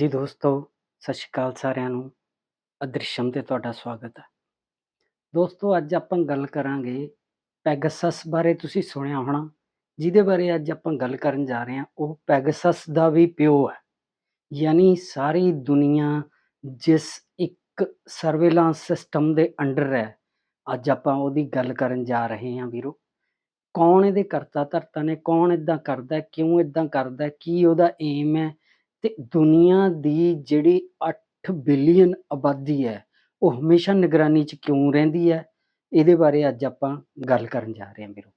ਜੀ ਦੋਸਤੋ, ਸਤਿ ਸ਼੍ਰੀ ਅਕਾਲ ਸਾਰਿਆਂ ਨੂੰ। ਅਦ੍ਰਿਸ਼ਮ ਤੇ ਤੁਹਾਡਾ ਸਵਾਗਤ ਹੈ। ਦੋਸਤੋ, ਅੱਜ ਆਪਾਂ ਗੱਲ ਕਰਾਂਗੇ ਪੈਗਸਸ ਬਾਰੇ ਤੁਸੀਂ ਸੁਣਿਆ ਹੋਣਾ। ਜਿਹਦੇ ਬਾਰੇ ਅੱਜ ਆਪਾਂ ਗੱਲ ਕਰਨ ਜਾ ਰਹੇ ਹਾਂ, ਉਹ ਪੈਗਾਸਸ ਦਾ ਵੀ ਪਿਓ ਹੈ। ਯਾਨੀ ਸਾਰੀ ਦੁਨੀਆ ਜਿਸ ਇੱਕ ਸਰਵੇਲਾਂਸ ਸਿਸਟਮ ਦੇ ਅੰਡਰ ਹੈ, ਅੱਜ ਆਪਾਂ ਉਹਦੀ ਗੱਲ ਕਰਨ ਜਾ ਰਹੇ ਹਾਂ ਵੀਰੋ। ਕੌਣ ਇਹਦੇ ਕਰਤਾ ਧਰਤਾ ਨੇ, ਕੌਣ ਇਦਾਂ ਕਰਦਾ ਕਿਉਂ ਇਦਾਂ ਕਰਦਾ ਕੀ ਉਹਦਾ ਏਮ ਹੈ ਤੇ ਦੁਨੀਆ ਦੀ ਜਿਹੜੀ 8 ਬਿਲੀਅਨ ਆਬਾਦੀ ਹੈ, ਉਹ ਹਮੇਸ਼ਾ ਨਿਗਰਾਨੀ 'ਚ ਕਿਉਂ ਰਹਿੰਦੀ ਹੈ? ਇਹਦੇ ਬਾਰੇ ਅੱਜ ਆਪਾਂ ਗੱਲ ਕਰਨ ਜਾ ਰਹੇ ਹਾਂ ਵੀਰੋ।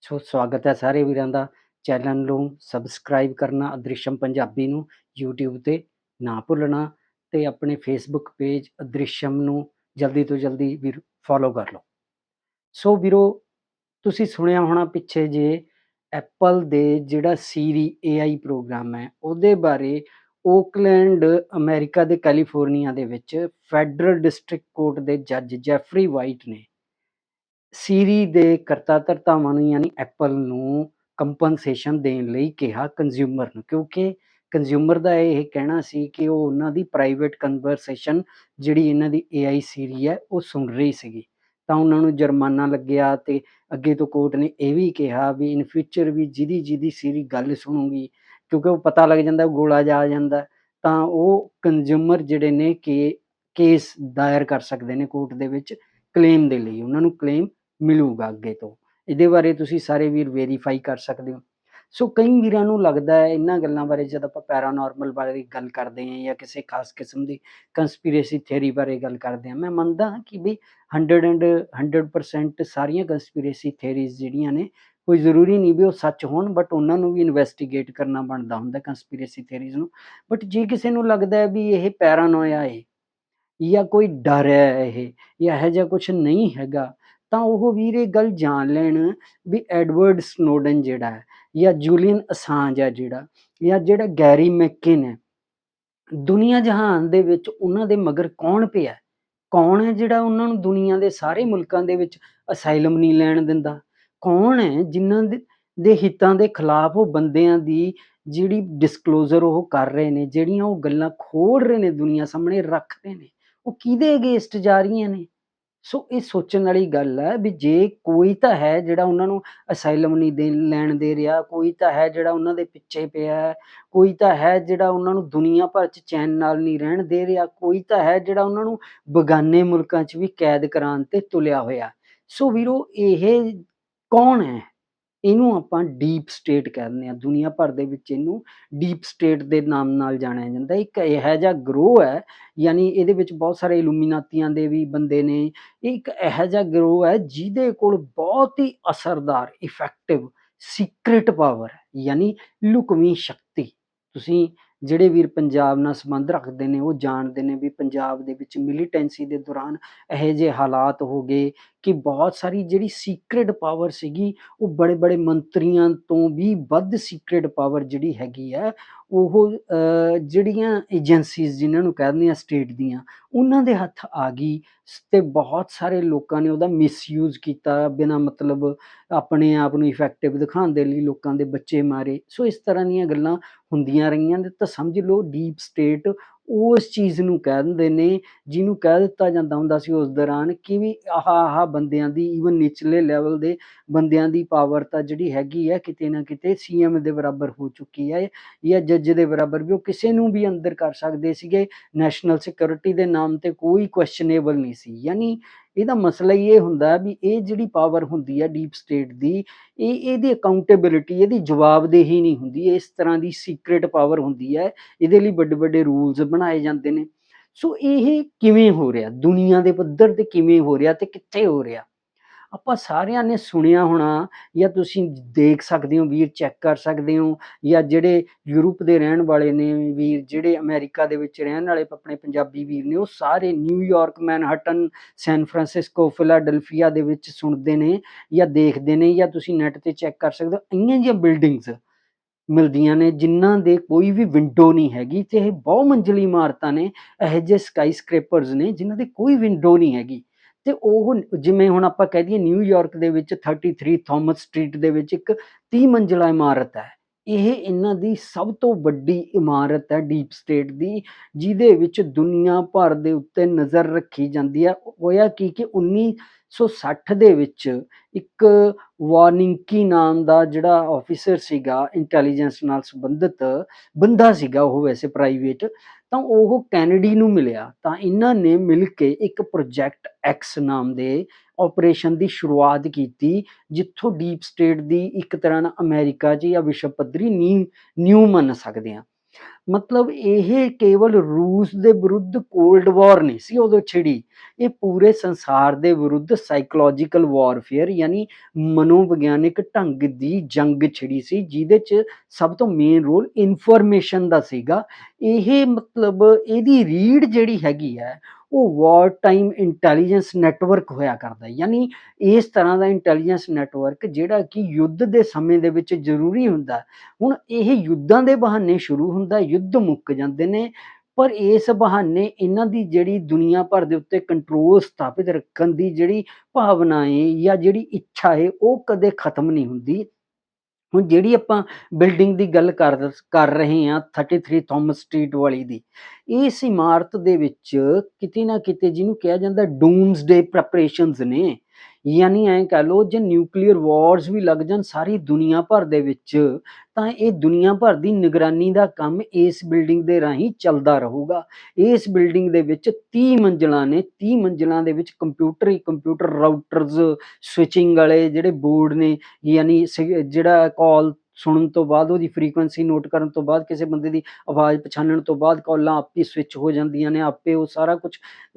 ਸੋ ਸਵਾਗਤ ਹੈ ਸਾਰੇ ਵੀਰਾਂ ਦਾ। ਚੈਨਲ ਨੂੰ ਸਬਸਕ੍ਰਾਈਬ ਕਰਨਾ, ਅਦ੍ਰਿਸ਼ਮ ਪੰਜਾਬੀ ਨੂੰ YouTube ਤੇ ਨਾ ਭੁੱਲਣਾ ਤੇ ਆਪਣੇ Facebook ਪੇਜ ਅਦ੍ਰਿਸ਼ਮ ਨੂੰ ਜਲਦੀ ਤੋਂ ਜਲਦੀ ਵੀਰ ਫੋਲੋ ਕਰ ਲਓ। ਸੋ ਵੀਰੋ, ਤੁਸੀਂ ਸੁਣਿਆ ਹੋਣਾ ਪਿੱਛੇ ਜੇ ਐਪਲ ਦੇ ਜਿਹੜਾ ਸੀਰੀ AI ਪ੍ਰੋਗਰਾਮ ਹੈ, ਉਹਦੇ ਬਾਰੇ ਓਕਲੈਂਡ ਅਮਰੀਕਾ ਦੇ ਕੈਲੀਫੋਰਨੀਆ ਦੇ ਵਿੱਚ ਫੈਡਰਲ ਡਿਸਟ੍ਰਿਕਟ ਕੋਰਟ ਦੇ ਜੱਜ ਜੈਫਰੀ ਵਾਈਟ ਨੇ ਸੀਰੀ ਦੇ ਕਰਤਾ ਧਰਤਾਵਾਂ ਨੂੰ ਯਾਨੀ ਐਪਲ ਨੂੰ ਕੰਪਨਸੇਸ਼ਨ ਦੇਣ ਲਈ ਕਿਹਾ ਕੰਜ਼ਿਊਮਰ ਨੂੰ, ਕਿਉਂਕਿ ਕੰਜ਼ਿਊਮਰ ਦਾ ਇਹ ਕਹਿਣਾ ਸੀ ਕਿ ਉਹ ਉਹਨਾਂ ਦੀ ਪ੍ਰਾਈਵੇਟ ਕਨਵਰਸੇਸ਼ਨ ਜਿਹੜੀ ਇਹਨਾਂ ਦੀ AI ਸੀਰੀ ਹੈ, ਉਹ ਸੁਣ ਰਹੀ ਸੀਗੀ। ਤਾਂ ਉਹਨਾਂ ਨੂੰ ਜੁਰਮਾਨਾ ਲੱਗਿਆ ਤੇ ਅੱਗੇ ਤੋਂ ਕੋਰਟ ਨੇ ਇਹ ਵੀ ਕਿਹਾ ਵੀ ਇਨ ਫਿਊਚਰ ਵੀ ਜਿਹਦੀ ਜਿਹਦੀ ਸੀਰੀ ਗੱਲ ਸੁਣੂਗੀ, ਕਿਉਂਕਿ ਉਹ ਪਤਾ ਲੱਗ ਜਾਂਦਾ ਗੋਲਾ ਜਾ ਜਾਂਦਾ, ਤਾਂ ਉਹ ਕੰਜ਼ਿਊਮਰ ਜਿਹੜੇ ਨੇ ਕਿ ਕੇਸ ਦਾਇਰ ਕਰ ਸਕਦੇ ਨੇ ਕੋਰਟ ਦੇ ਵਿੱਚ ਕਲੇਮ ਦੇ ਲਈ, ਉਹਨਾਂ ਨੂੰ ਕਲੇਮ ਮਿਲੂਗਾ ਅੱਗੇ ਤੋਂ। ਇਹਦੇ ਬਾਰੇ ਤੁਸੀਂ ਸਾਰੇ ਵੀਰ ਵੈਰੀਫਾਈ ਕਰ ਸਕਦੇ ਹੋ। ਸੋ ਕਈ ਵੀਰਾਂ ਨੂੰ ਲੱਗਦਾ ਹੈ ਇਹਨਾਂ ਗੱਲਾਂ ਬਾਰੇ ਜਦ ਆਪਾਂ ਪੈਰਾਨੋਰਮਲ ਬਾਰੇ ਗੱਲ ਕਰਦੇ ਹਾਂ ਜਾਂ ਕਿਸੇ ਖਾਸ ਕਿਸਮ ਦੀ ਕੰਸਪੀਰੇਸੀ ਥਿਊਰੀ ਬਾਰੇ ਗੱਲ ਕਰਦੇ ਹਾਂ, ਮੈਂ ਮੰਨਦਾ ਹਾਂ ਕਿ ਵੀ 100 ਐਂਡ 100% ਸਾਰੀਆਂ ਕੰਸਪੀਰੇਸੀ ਥਿਊਰੀਜ਼ ਜਿਹੜੀਆਂ ਨੇ, ਕੋਈ ਜ਼ਰੂਰੀ ਨਹੀਂ ਵੀ ਉਹ ਸੱਚ ਹੋਣ ਬਟ ਉਹਨਾਂ ਨੂੰ ਵੀ ਇਨਵੈਸਟੀਗੇਟ ਕਰਨਾ ਬਣਦਾ ਹੁੰਦਾ ਕੰਸਪੀਰੇਸੀ ਥਿਊਰੀਜ਼ ਨੂੰ। ਬਟ ਜੇ ਕਿਸੇ ਨੂੰ ਲੱਗਦਾ ਹੈ ਵੀ ਇਹ ਪੈਰਾਨੋਇਆ ਹੈ ਜਾਂ ਕੋਈ ਡਰ ਹੈ ਇਹ ਜਾਂ ਇਹੋ ਜਿਹਾ ਕੁਝ ਨਹੀਂ ਹੈਗਾ, ਤਾਂ ਉਹ ਵੀਰ ਇਹ ਗੱਲ ਜਾਣ ਲੈਣ ਵੀ ਐਡਵਰਡ ਸਨੋਡਨ ਜਿਹੜਾ ਹੈ ਜਾਂ ਜੂਲੀਅਨ ਅਸਾਂਜ ਹੈ ਜਿਹੜਾ, ਜਾਂ ਜਿਹੜਾ ਗੈਰੀ ਮੈਕਿਨ ਹੈ, ਦੁਨੀਆ ਜਹਾਨ ਦੇ ਵਿੱਚ ਉਹਨਾਂ ਦੇ ਮਗਰ ਕੌਣ ਪਿਆ? ਕੌਣ ਹੈ ਜਿਹੜਾ ਉਹਨਾਂ ਨੂੰ ਦੁਨੀਆ ਦੇ ਸਾਰੇ ਮੁਲਕਾਂ ਦੇ ਵਿੱਚ ਅਸਾਈਲਮ ਨਹੀਂ ਲੈਣ ਦਿੰਦਾ? ਕੌਣ ਹੈ ਜਿਨ੍ਹਾਂ ਦੇ ਦੇ ਹਿੱਤਾਂ ਦੇ ਖਿਲਾਫ ਉਹ ਬੰਦਿਆਂ ਦੀ ਜਿਹੜੀ ਡਿਸਕਲੋਜ਼ਰ ਉਹ ਕਰ ਰਹੇ ਨੇ, ਜਿਹੜੀਆਂ ਉਹ ਗੱਲਾਂ ਖੋਲ ਰਹੇ ਨੇ ਦੁਨੀਆ ਸਾਹਮਣੇ ਰੱਖ ਰਹੇ ਨੇ? ਉਹ ਕਿਹਦੇ ਅਗੇਂਸਟ ਜਾ ਰਹੀਆਂ ਨੇ? ਸੋ ਇਹ ਸੋਚਣ ਵਾਲੀ ਗੱਲ ਹੈ ਵੀ ਜੇ ਕੋਈ ਤਾਂ ਹੈ ਜਿਹੜਾ ਉਹਨਾਂ ਨੂੰ ਅਸਾਈਲਮ ਨਹੀਂ ਦੇ ਲੈਣ ਦੇ ਰਿਹਾ, ਕੋਈ ਤਾਂ ਹੈ ਜਿਹੜਾ ਉਹਨਾਂ ਦੇ ਪਿੱਛੇ ਪਿਆ ਹੈ, ਕੋਈ ਤਾਂ ਹੈ ਜਿਹੜਾ ਉਹਨਾਂ ਨੂੰ ਦੁਨੀਆ ਭਰ 'ਚ ਚੈਨ ਨਾਲ ਨਹੀਂ ਰਹਿਣ ਦੇ ਰਿਹਾ, ਕੋਈ ਤਾਂ ਹੈ ਜਿਹੜਾ ਉਹਨਾਂ ਨੂੰ ਬਗਾਨੇ ਮੁਲਕਾਂ 'ਚ ਵੀ ਕੈਦ ਕਰਾਉਣ ਤੇ ਤੁਲਿਆ ਹੋਇਆ। ਸੋ ਵੀਰੋ, ਇਹ ਕੌਣ ਹੈ? ਇਹਨੂੰ ਆਪਾਂ ਡੀਪ ਸਟੇਟ ਕਹਿੰਦੇ ਆ ਦੁਨੀਆ ਭਰ ਦੇ ਵਿੱਚ ਇਹਨੂੰ ਡੀਪ ਸਟੇਟ ਦੇ ਨਾਮ ਨਾਲ ਜਾਣਿਆ ਜਾਂਦਾ ਇੱਕ ਇਹੋ ਜਿਹਾ ਗਰੋਹ ਹੈ, ਯਾਨੀ ਇਹਦੇ ਵਿੱਚ ਬਹੁਤ ਸਾਰੇ ਇਲੂਮੀਨਾਤੀਆਂ ਦੇ ਵੀ ਬੰਦੇ ਨੇ। ਇਹ ਇੱਕ ਇਹੋ ਜਿਹਾ ਗਰੋਹ ਹੈ ਜਿਹਦੇ ਕੋਲ ਬਹੁਤ ਹੀ ਅਸਰਦਾਰ ਇਫੈਕਟਿਵ ਸੀਕ੍ਰੀਟ ਪਾਵਰ ਹੈ, ਯਾਨੀ ਲੁਕਵੀਂ ਸ਼ਕਤੀ। ਤੁਸੀਂ ਜਿਹੜੇ ਵੀਰ ਪੰਜਾਬ ਨਾਲ ਸੰਬੰਧ ਰੱਖਦੇ ਨੇ, ਉਹ ਜਾਣਦੇ ਨੇ ਵੀ ਪੰਜਾਬ ਦੇ ਵਿੱਚ ਮਿਲੀਟੈਂਸੀ ਦੇ ਦੌਰਾਨ ਇਹੋ ਜਿਹੇ ਹਾਲਾਤ ਹੋ ਗਏ ਕਿ ਬਹੁਤ ਸਾਰੀ ਜਿਹੜੀ ਸੀਕ੍ਰੀਟ ਪਾਵਰ ਸੀਗੀ, ਉਹ ਬੜੇ ਬੜੇ ਮੰਤਰੀਆਂ ਤੋਂ ਵੀ ਵੱਧ ਸੀਕ੍ਰੀਟ ਪਾਵਰ ਜਿਹੜੀ ਹੈਗੀ ਹੈ ਉਹ ਜਿਹੜੀਆਂ ਏਜੰਸੀਜ਼ ਜਿਨ੍ਹਾਂ ਨੂੰ ਕਹਿੰਦੇ ਆ ਸਟੇਟ ਦੀਆਂ, ਉਹਨਾਂ ਦੇ ਹੱਥ ਆ ਗਈ ਸ- ਤੇ ਬਹੁਤ ਸਾਰੇ ਲੋਕਾਂ ਨੇ ਉਹਦਾ ਮਿਸਯੂਜ਼ ਕੀਤਾ ਬਿਨਾਂ ਮਤਲਬ ਆਪਣੇ ਆਪ ਨੂੰ ਇਫੈਕਟਿਵ ਦਿਖਾਉਣ ਦੇ ਲਈ ਲੋਕਾਂ ਦੇ ਬੱਚੇ ਮਾਰੇ। ਸੋ ਇਸ ਤਰ੍ਹਾਂ ਦੀਆਂ ਗੱਲਾਂ ਹੁੰਦੀਆਂ ਰਹੀਆਂ ਨੇ। ਤਾਂ ਸਮਝ ਲਓ ਡੀਪ ਸਟੇਟ ਉਸ ਚੀਜ਼ ਨੂੰ ਕਹਿ ਦਿੰਦੇ ਨੇ, ਜਿਹਨੂੰ ਕਹਿ ਦਿੱਤਾ ਜਾਂਦਾ ਹੁੰਦਾ ਸੀ ਉਸ ਦੌਰਾਨ ਕਿ ਵੀ ਆਹ ਆਹ ਬੰਦਿਆਂ ਦੀ ਈਵਨ ਨਿਚਲੇ ਲੈਵਲ ਦੇ ਬੰਦਿਆਂ ਦੀ ਪਾਵਰ ਤਾਂ ਜਿਹੜੀ ਹੈਗੀ ਹੈ ਕਿਤੇ ਨਾ ਕਿਤੇ ਸੀਐਮ ਦੇ ਬਰਾਬਰ ਹੋ ਚੁੱਕੀ ਹੈ ਜਾਂ ਜੱਜ ਦੇ ਬਰਾਬਰ ਵੀ ਉਹ ਕਿਸੇ ਨੂੰ ਵੀ ਅੰਦਰ ਕਰ ਸਕਦੇ ਸੀਗੇ ਨੈਸ਼ਨਲ ਸਿਕਿਉਰਿਟੀ ਦੇ ਨਾਮ ਤੇ ਕੋਈ ਕੁਐਸਚਨੇਬਲ ਨਹੀਂ ਸੀ। ਯਾਨੀ ਇਹਦਾ ਮਸਲਾ ਹੀ ਇਹ ਹੁੰਦਾ ਵੀ ਇਹ ਜਿਹੜੀ ਪਾਵਰ ਹੁੰਦੀ ਹੈ ਡੀਪ ਸਟੇਟ ਦੀ, ਇਹ ਇਹਦੀ ਅਕਾਊਂਟੇਬਿਲਿਟੀ ਇਹਦੀ ਜਵਾਬਦੇਹੀ ਨਹੀਂ ਹੁੰਦੀ ਇਸ ਤਰ੍ਹਾਂ ਦੀ ਸੀਕ੍ਰੀਟ ਪਾਵਰ ਹੁੰਦੀ ਹੈ ਇਹਦੇ ਲਈ ਵੱਡੇ ਵੱਡੇ ਰੂਲਸ ਬਣਾਏ ਜਾਂਦੇ ਨੇ। ਸੋ ਇਹ ਕਿਵੇਂ ਹੋ ਰਿਹਾ? ਦੁਨੀਆ ਦੇ ਪੱਧਰ ਤੇ ਕਿਵੇਂ ਹੋ ਰਿਹਾ ਤੇ ਕਿੱਥੇ ਹੋ ਰਿਹਾ? ਆਪਾਂ ਸਾਰਿਆਂ ਨੇ ਸੁਣਿਆ ਹੋਣਾ ਜਾਂ ਤੁਸੀਂ ਦੇਖ ਸਕਦੇ ਹੋ, ਵੀਰ ਚੈੱਕ ਕਰ ਸਕਦੇ ਹੋ ਜਾਂ ਜਿਹੜੇ ਯੂਰਪ ਦੇ ਰਹਿਣ ਵਾਲੇ ਨੇ ਵੀਰ, ਜਿਹੜੇ ਅਮਰੀਕਾ ਦੇ ਵਿੱਚ ਰਹਿਣ ਵਾਲੇ ਆਪਣੇ ਪੰਜਾਬੀ ਵੀਰ ਨੇ, ਉਹ ਸਾਰੇ New York Manhattan San Francisco Philadelphia ਦੇ ਵਿੱਚ ਸੁਣਦੇ ਨੇ ਜਾਂ ਦੇਖਦੇ ਨੇ ਜਾਂ ਤੁਸੀਂ ਨੈਟ ਤੇ ਚੈੱਕ ਕਰ ਸਕਦੇ ਹੋ, ਇੰਨੀਆਂ ਜਿਹੀਆਂ ਬਿਲਡਿੰਗਸ ਮਿਲਦੀਆਂ ਨੇ ਜਿਨ੍ਹਾਂ ਦੇ ਕੋਈ ਵੀ ਵਿੰਡੋ ਨਹੀਂ ਹੈਗੀ ਤੇ ਇਹ ਬਹੁ ਮੰਜ਼ਲੀ ਇਮਾਰਤਾਂ ਨੇ, ਇਹੋ ਜਿਹੇ ਸਕਾਈ ਸਕ੍ਰੇਪਰਸ ਨੇ ਜਿਨ੍ਹਾਂ ਦੇ ਕੋਈ ਵਿੰਡੋ ਨਹੀਂ ਹੈਗੀ। ਤੇ ਉਹ ਜਿਵੇਂ ਹੁਣ ਆਪਾਂ ਕਹਿ ਦਈਏ ਨਿਊਯਾਰਕ ਦੇ ਵਿੱਚ 33 ਥਾਮਸ ਸਟਰੀਟ ਦੇ ਵਿੱਚ ਇੱਕ 30 ਮੰਜ਼ਲਾ ਇਮਾਰਤ ਹੈ। ਇਹ ਇਹਨਾਂ ਦੀ ਸਭ ਤੋਂ ਵੱਡੀ ਇਮਾਰਤ ਹੈ ਡੀਪ ਸਟੇਟ ਦੀ, ਜਿਹਦੇ ਵਿੱਚ ਦੁਨੀਆ ਭਰ ਦੇ ਉੱਤੇ ਨਜ਼ਰ ਰੱਖੀ ਜਾਂਦੀ ਹੈ। ਹੋਇਆ ਕੀ ਕਿ 1960 ਦੇ ਵਿੱਚ ਇੱਕ ਵਾਰਨਿੰਕੀ ਨਾਮ ਦਾ ਜਿਹੜਾ ਆਫੀਸਰ ਸੀਗਾ ਇੰਟੈਲੀਜੈਂਸ ਨਾਲ ਸੰਬੰਧਿਤ ਬੰਦਾ ਸੀਗਾ, ਉਹ ਵੈਸੇ ਪ੍ਰਾਈਵੇਟ ਤਾਂ ਉਹ ਕੈਨੇਡੀ ਨੂੰ ਮਿਲਿਆ। ਤਾਂ ਇਹਨਾਂ ਨੇ ਮਿਲ ਕੇ ਇੱਕ ਪ੍ਰੋਜੈਕਟ ਐਕਸ ਨਾਮ ਦੇ ਆਪਰੇਸ਼ਨ ਦੀ ਸ਼ੁਰੂਆਤ ਕੀਤੀ, ਜਿੱਥੋਂ ਡੀਪ ਸਟੇਟ ਦੀ ਇੱਕ ਤਰ੍ਹਾਂ ਨਾਲ ਅਮਰੀਕਾ 'ਚ ਜਾਂ ਵਿਸ਼ਵ ਪੱਧਰੀ ਨੀ ਨਿਊ ਮੰਨ ਸਕਦੇ ਆ ਮਤਲਬ ਇਹ ਕੇਵਲ ਰੂਸ ਦੇ ਵਿਰੁੱਧ ਕੋਲਡ ਵਾਰ ਨਹੀਂ ਸੀ ਉਦੋਂ ਛਿੜੀ। ਇਹ ਪੂਰੇ ਸੰਸਾਰ ਦੇ ਵਿਰੁੱਧ ਸਾਈਕੋਲੋਜੀਕਲ ਵਾਰਫੇਅਰ ਯਾਨੀ ਮਨੋਵਿਗਿਆਨਿਕ ਢੰਗ ਦੀ ਜੰਗ ਛਿੜੀ ਸੀ, ਜਿਹਦੇ 'ਚ ਸਭ ਤੋਂ ਮੇਨ ਰੋਲ ਇਨਫੋਰਮੇਸ਼ਨ ਦਾ ਸੀਗਾ। ਇਹ ਮਤਲਬ ਇਹਦੀ ਰੀਡ ਜਿਹੜੀ ਹੈਗੀ ਹੈ ਉਹ ਵਾਰ ਟਾਈਮ ਇੰਟੈਲੀਜੈਂਸ ਨੈਟਵਰਕ ਹੋਇਆ ਕਰਦਾ ਯਾਨੀ ਇਸ ਤਰ੍ਹਾਂ ਦਾ ਇੰਟੈਲੀਜੈਂਸ ਨੈਟਵਰਕ ਜਿਹੜਾ ਕਿ ਯੁੱਧ ਦੇ ਸਮੇਂ ਦੇ ਵਿੱਚ ਜ਼ਰੂਰੀ ਹੁੰਦਾ ਹੁਣ ਇਹ ਯੁੱਧਾਂ ਦੇ ਬਹਾਨੇ ਸ਼ੁਰੂ ਹੁੰਦਾ ਯੁੱਧ ਮੁੱਕ ਜਾਂਦੇ ਨੇ, ਪਰ ਇਸ ਬਹਾਨੇ ਇਹਨਾਂ ਦੀ ਜਿਹੜੀ ਦੁਨੀਆ ਭਰ ਦੇ ਉੱਤੇ ਕੰਟਰੋਲ ਸਥਾਪਿਤ ਰੱਖਣ ਦੀ ਜਿਹੜੀ ਭਾਵਨਾ ਹੈ ਜਾਂ ਜਿਹੜੀ ਇੱਛਾ ਹੈ, ਉਹ ਕਦੇ ਖਤਮ ਨਹੀਂ ਹੁੰਦੀ। ਹੁਣ ਜਿਹੜੀ ਆਪਾਂ ਬਿਲਡਿੰਗ ਦੀ ਗੱਲ ਕਰ ਕਰ ਰਹੇ ਹਾਂ 33 ਥਾਮਸ ਸਟਰੀਟ ਵਾਲੀ ਦੀ, ਇਸ ਇਮਾਰਤ ਦੇ ਵਿੱਚ ਕਿਤੇ ਨਾ ਕਿਤੇ ਜਿਹਨੂੰ ਕਿਹਾ ਜਾਂਦਾ ਡੂਮਸਡੇ ਪ੍ਰੈਪਰੇਸ਼ਨਸ ਨੇ ਯਾਨੀ ਐਂ ਕਹ ਲਓ ਜੇ ਨਿਊਕਲੀਅਰ ਵਾਰਸ ਵੀ ਲੱਗ ਜਾਣ ਸਾਰੀ ਦੁਨੀਆ ਭਰ ਦੇ ਵਿੱਚ, ਤਾਂ ਇਹ ਦੁਨੀਆ ਭਰ ਦੀ ਨਿਗਰਾਨੀ ਦਾ ਕੰਮ ਇਸ ਬਿਲਡਿੰਗ ਦੇ ਰਾਹੀਂ ਚੱਲਦਾ ਰਹੂਗਾ। ਇਸ ਬਿਲਡਿੰਗ ਦੇ ਵਿੱਚ 30 ਮੰਜ਼ਲਾਂ ਨੇ 30 ਮੰਜ਼ਲਾਂ ਦੇ ਵਿੱਚ ਕੰਪਿਊਟਰ ਹੀ ਕੰਪਿਊਟਰ ਰਾਊਟਰਸ ਸਵਿਚਿੰਗ ਵਾਲੇ ਜਿਹੜੇ ਬੋਰਡ ਨੇ, ਯਾਨੀ ਸਿਗ- ਜਿਹੜਾ ਕਾਲ ਸੁਣਨ ਤੋਂ ਬਾਅਦ, ਉਹਦੀ ਫ੍ਰੀਕੁਐਂਸੀ ਨੋਟ ਕਰਨ ਤੋਂ ਬਾਅਦ, ਕਿਸੇ ਬੰਦੇ ਦੀ ਆਵਾਜ਼ ਪਛਾਣਨ ਤੋਂ ਬਾਅਦ ਕਾਲਾਂ ਆਪੇ ਸਵਿਚ ਹੋ ਜਾਂਦੀਆਂ ਨੇ, ਆਪੇ ਉਹ ਸਾਰਾ ਕੁਝ